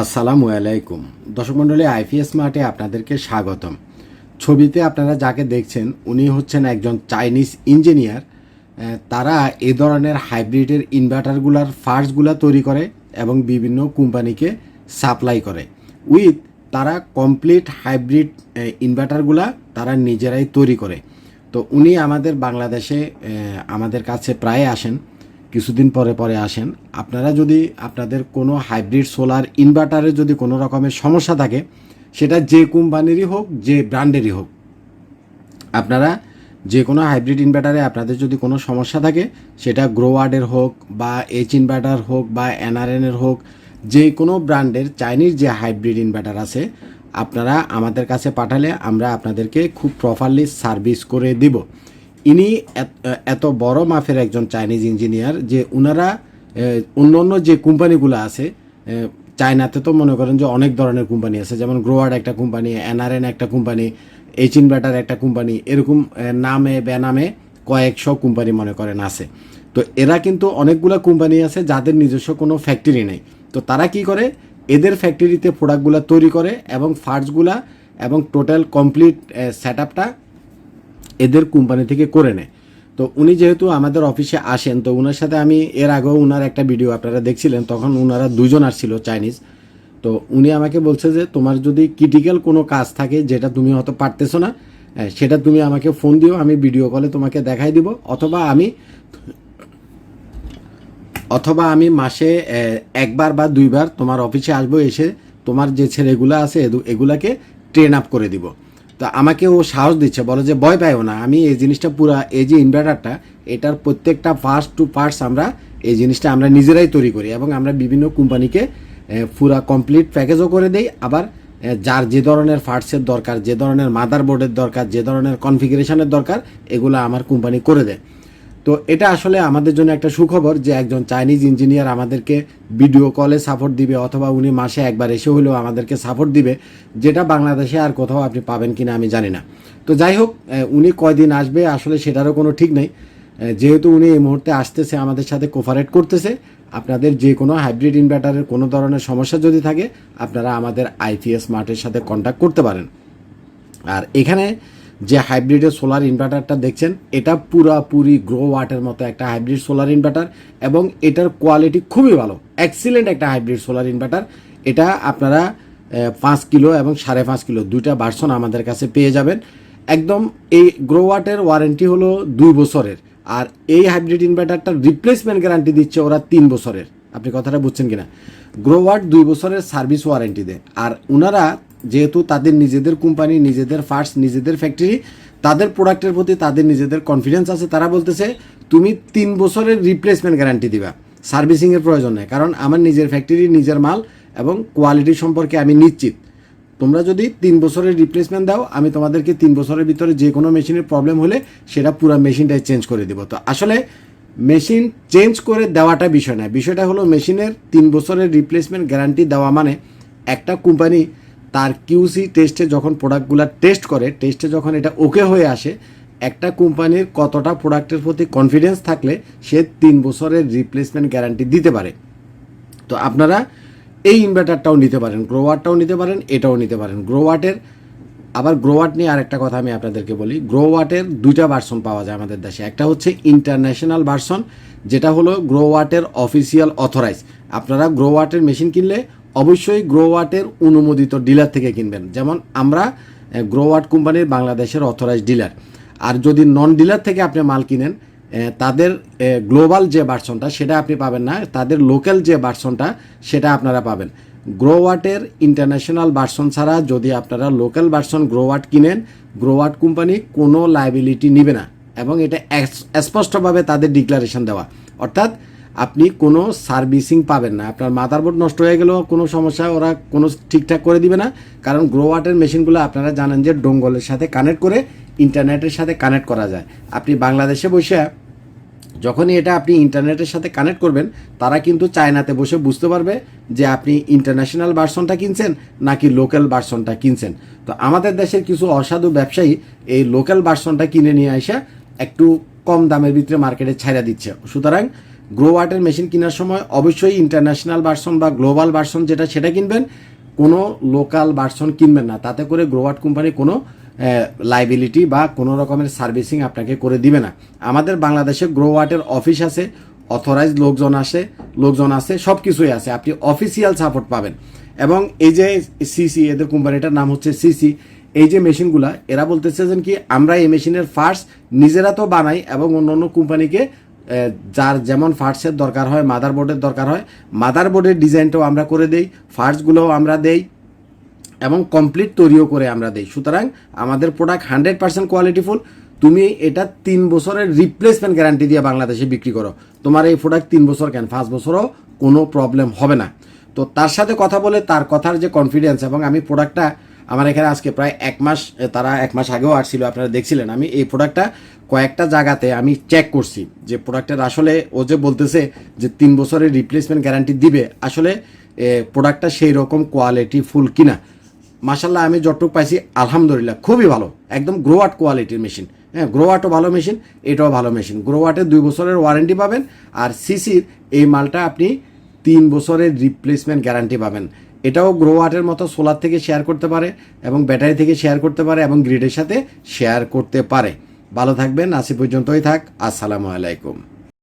আসসালামু আলাইকুম। দর্শক মণ্ডলী, আইপিএস মার্টে আপনাদেরকে স্বাগতম। ছবিতে আপনারা যাকে দেখছেন, উনি হচ্ছেন একজন চাইনিজ ইঞ্জিনিয়ার। তারা এ ধরনের হাইব্রিডের ইনভার্টারগুলার ফার্সগুলা তৈরি করে এবং বিভিন্ন কোম্পানিকে সাপ্লাই করে। উইথ তারা কমপ্লিট হাইব্রিড ইনভার্টারগুলা তারা নিজেরাই তৈরি করে। তো উনি আমাদের বাংলাদেশে আমাদের কাছে প্রায় আসেন। কিছুদিন পরে পরে আসেন, আপনারা যদি আপনাদের কোনো হাইব্রিড সোলার ইনভার্টারে যদি কোনো রকমের সমস্যা থাকে, সেটা যে কোম্পানিরই হোক, যে ব্র্যান্ডেরই হোক, আপনারা যে কোনো হাইব্রিড ইনভার্টারে আপনাদের যদি কোনো সমস্যা থাকে, সেটা গ্রোয়ার্ডের হোক বা এইচ ইনভার্টার হোক বা এনআরএনের হোক, যে কোনো ব্র্যান্ডের চাইনিজ যে হাইব্রিড ইনভার্টার আছে, আপনারা আমাদের কাছে পাঠালে আমরা আপনাদেরকে খুব প্রপারলি সার্ভিস করে দিব। ইনি এত- বড় মাফের একজন চাইনিজ ইঞ্জিনিয়ার যে ওনারা অন্য অন্য যে কোম্পানিগুলো আছে চায়নাতে তো মনে করেন যে অনেক ধরনের কোম্পানি আছে। যেমন গ্রোয়ার্ড একটা কোম্পানি এনআরএন একটা কোম্পানি এইচ ইনভার্টার একটা কোম্পানি, এরকম নামে, বেনামে কয়েকশো কোম্পানি মনে করেন আছে। তো এরা কিন্তু অনেকগুলো কোম্পানি আছে যাদের নিজস্ব কোনো ফ্যাক্টরি নেই। তো তারা কি করে? এদের ফ্যাক্টরিতে প্রোডাক্টগুলো তৈরি করে এবং ফার্টসগুলা এবং টোটাল কমপ্লিট সেট আপটা এদের কোম্পানি থেকে করে নেয়। তো উনি যেহেতু আমাদের অফিসে আসেন তো ওনার সাথে আমি এর আগেও উনার একটা ভিডিও আপনারা দেখছিলেন তখন উনারা দুজন আসছিল চাইনিজ তো উনি আমাকে বলছে যে তোমার যদি ক্রিটিক্যাল কোনো কাজ থাকে যেটা তুমি হয়তো পারতেছো না হ্যাঁ, সেটা তুমি আমাকে ফোন দিও আমি ভিডিও কলে তোমাকে দেখাই দিব। অথবা আমি অথবা আমি মাসে একবার বা দুইবার তোমার অফিসে আসব এসে তোমার যে ছেলেগুলো আছে এগুলাকে ট্রেন আপ করে দিব। তো আমাকে ও সাহস দিচ্ছে, বলো যে ভয় পাইও না। আমি এই জিনিসটা পুরা, এই যে ইনভার্টারটা এটার প্রত্যেকটা ফার্স্ট টু পার্টস আমরা এই জিনিসটা আমরা নিজেরাই তৈরি করি এবং আমরা বিভিন্ন কোম্পানিকে পুরা কমপ্লিট প্যাকেজও করে দেই। আবার যার যে ধরনের ফার্টসের দরকার, যে ধরনের মাদার বোর্ডের দরকার, যে ধরনের কনফিগারেশনের দরকার, এগুলো আমার কোম্পানি করে দেয়। তো এটা আসলে আমাদের জন্য একটা সুখবর যে একজন চাইনিজ ইঞ্জিনিয়ার আমাদেরকে ভিডিও কলে সাপোর্ট দিবে অথবা উনি মাসে একবার এসে হলেও আমাদেরকে সাপোর্ট দিবে, যেটা বাংলাদেশে আর কোথাও আপনি পাবেন কিনা আমি জানি না। তো যাই হোক উনি কয়দিন আসবে আসলে সেটারও কোনো ঠিক নেই। যেহেতু উনি এই মুহূর্তে আসতেছে, আমাদের সাথে কোপারেট করতেছে, আপনাদের যে কোনো হাইব্রিড ইনভার্টারের কোনো ধরনের সমস্যা যদি থাকে, আপনারা আমাদের আইপিএস মার্টের সাথে কন্ট্যাক্ট করতে পারেন। আর এখানে যে হাইব্রিডের সোলার ইনভার্টারটা দেখছেন, এটা পুরাপুরি গ্রো ওয়াটের মতো একটা হাইব্রিড সোলার ইনভার্টার এবং এটার কোয়ালিটি খুবই ভালো। এক্সিলেন্ট একটা হাইব্রিড সোলার ইনভার্টার এটা আপনারা পাঁচ কিলো এবং সাড়ে পাঁচ কিলো দুইটা ভার্সন আমাদের কাছে পেয়ে যাবেন। একদম এই গ্রো ওয়াটের ওয়ারেন্টি হলো দুই বছরের। আর এই হাইব্রিড ইনভার্টারটার রিপ্লেসমেন্ট গ্যারান্টি দিচ্ছে ওরা তিন বছরের। আপনি কথাটা বুঝছেন কিনা? গ্রোওয়ার্ড দুই বছরের সার্ভিস ওয়ারেন্টি দেয়। আর ওনারা যেহেতু তাদের নিজেদের কোম্পানি, নিজেদের ফার্স্ট নিজেদের ফ্যাক্টরি তাদের প্রোডাক্টের প্রতি তাদের নিজেদের কনফিডেন্স আছে। তারা বলতেছে, তুমি তিন বছরের রিপ্লেসমেন্ট গ্যারান্টি দিবা। সার্ভিসিংয়ের প্রয়োজন নেই। কারণ আমার নিজের ফ্যাক্টরি নিজের মাল এবং কোয়ালিটি সম্পর্কে আমি নিশ্চিত। তোমরা যদি তিন বছরের রিপ্লেসমেন্ট দাও, আমি তোমাদেরকে তিন বছরের ভিতরে যে কোনো মেশিনের প্রবলেম হলে সেটা পুরো মেশিনটাই চেঞ্জ করে দেবো। তো আসলে মেশিন চেঞ্জ করে দেওয়াটা বিষয় না বিষয়টা হলো মেশিনের তিন বছরের রিপ্লেসমেন্ট গ্যারান্টি দেওয়া মানে একটা কোম্পানি তার কিউসি টেস্টে যখন প্রোডাক্টগুলো টেস্ট করে টেস্টে যখন এটা ওকে হয়ে আসে, একটা কোম্পানির কতটা প্রোডাক্টের প্রতি কনফিডেন্স থাকলে সে তিন বছরের রিপ্লেসমেন্ট গ্যারান্টি দিতে পারে। তো আপনারা এই ইনভার্টারটাও নিতে পারেন গ্রোওয়াটটাও নিতে পারেন, এটাও নিতে পারেন। গ্রোওয়াটের আবার গ্রোওয়াট নিয়ে আরেকটা কথা আমি আপনাদেরকে বলি গ্রোওয়াটের দুইটা ভার্সন পাওয়া যায় আমাদের দেশে। একটা হচ্ছে ইন্টারন্যাশনাল ভার্সন যেটা হলো গ্রোওয়াটের অফিসিয়াল অথরাইজ আপনারা গ্রোওয়াটের মেশিন কিনলে অবশ্যই গ্রোওয়াটের অনুমোদিত ডিলার থেকে কিনবেন। যেমন আমরা গ্রোওয়াট কোম্পানির বাংলাদেশের অথরাইজ ডিলার আর যদি নন ডিলার থেকে আপনি মাল কিনেন তাদের গ্লোবাল যে ভার্সনটা সেটা আপনি পাবেন না। তাদের লোকাল যে ভার্সনটা সেটা আপনারা পাবেন। গ্রোওয়াটের ইন্টারন্যাশনাল ভার্সন ছাড়া যদি আপনারা লোকাল ভার্সন গ্রোওয়াট কিনেন গ্রোওয়াট কোম্পানি কোনো লাইবিলিটি নেবে না। এবং এটা স্পষ্টভাবে তাদের ডিক্লারেশন দেওয়া। অর্থাৎ আপনি কোনো সার্ভিসিং পাবেন না। আপনার মাদারবোর্ড নষ্ট হয়ে গেলেও কোনো সমস্যা, ওরা কোনো ঠিকঠাক করে দিবে না। কারণ গ্রোওয়াটের মেশিনগুলো আপনারা জানেন যে ডোঙ্গলের সাথে কানেক্ট করে ইন্টারনেটের সাথে কানেক্ট করা যায়। আপনি বাংলাদেশে বসে যখনই এটা আপনি ইন্টারনেটের সাথে কানেক্ট করবেন, তারা কিন্তু চায়নাতে বসে বুঝতে পারবে যে আপনি ইন্টারন্যাশনাল ভার্সনটা কিনছেন নাকি লোকাল ভার্সনটা কিনছেন। তো আমাদের দেশের কিছু অসাধু ব্যবসায়ী এই লোকাল ভার্সনটা কিনে নিয়ে আসা একটু কম দামের ভিতরে মার্কেটে ছাইরা দিচ্ছে। সুতরাং গ্রো ওয়াটের মেশিন কেনার সময় অবশ্যই ইন্টারন্যাশনাল ভার্সন বা গ্লোবাল ভার্সন যেটা সেটা কিনবেন। কোনো লোকাল ভার্সন কিনবেন না। তাতে করে গ্রো ওয়াট কোম্পানি কোনো লাইবিলিটি বা কোনো রকমের সার্ভিসিং আপনাকে করে দিবে না। আমাদের বাংলাদেশে গ্রোয়াটের অফিস আছে অথরাইজ লোকজন আসে, লোকজন আছে সব কিছুই আছে। আপনি অফিসিয়াল সাপোর্ট পাবেন। এবং এই যে সিসি এদের কোম্পানিটার নাম হচ্ছে সিসি এই যে মেশিনগুলা এরা বলতেছে যে কি, আমরা এই মেশিনের ফার্স্ট নিজেরা তো বানাই এবং অন্য অন্য কোম্পানিকে যার যেমন ফার্টসের দরকার হয় মাদার বোর্ডের দরকার হয় মাদার বোর্ডের ডিজাইনটাও আমরা করে দেই ফার্টসগুলোও আমরা দেই, এবং কমপ্লিট তৈরিও করে আমরা দেই। সুতরাং আমাদের প্রোডাক্ট হান্ড্রেড পার্সেন্ট কোয়ালিটিফুল তুমি এটা তিন বছরের রিপ্লেসমেন্ট গ্যারান্টি দিয়ে বাংলাদেশে বিক্রি করো। তোমার এই প্রোডাক্ট তিন বছর কেন? পাঁচ বছরও কোনো প্রবলেম হবে না। তো তার সাথে কথা বলে তার কথার যে কনফিডেন্স এবং আমি প্রোডাক্টটা আমার এখানে আজকে প্রায় এক মাস তারা এক মাস আগেও আসছিল, আপনারা দেখছিলেন। আমি এই প্রোডাক্টটা কয়েকটা জায়গাতে আমি চেক করছি, যে প্রোডাক্টের আসলে ও যে বলতেছে যে তিন বছরের রিপ্লেসমেন্ট গ্যারান্টি দিবে, আসলে প্রোডাক্টটা সেই রকম কোয়ালিটি ফুল কিনা? মাসাল্লাহ আমি যতটুকু পাইছি, আলহামদুলিল্লাহ, খুবই ভালো। একদম গ্রো গ্রোয়াট কোয়ালিটির মেশিন হ্যাঁ গ্রো গ্রোয়াটও ভালো মেশিন এটাও ভালো মেশিন গ্রোয়াটের দুই বছরের ওয়ারেন্টি পাবেন, আর সিসির এই মালটা আপনি তিন বছরের রিপ্লেসমেন্ট গ্যারান্টি পাবেন। এটাও গ্রো গ্রোয়াটের মতো সোলার থেকে শেয়ার করতে পারে এবং ব্যাটারি থেকে শেয়ার করতে পারে এবং গ্রিডের সাথে শেয়ার করতে পারে। ভালো থাকবেন আসি পর্যন্তই থাক। আসসালামু আলাইকুম।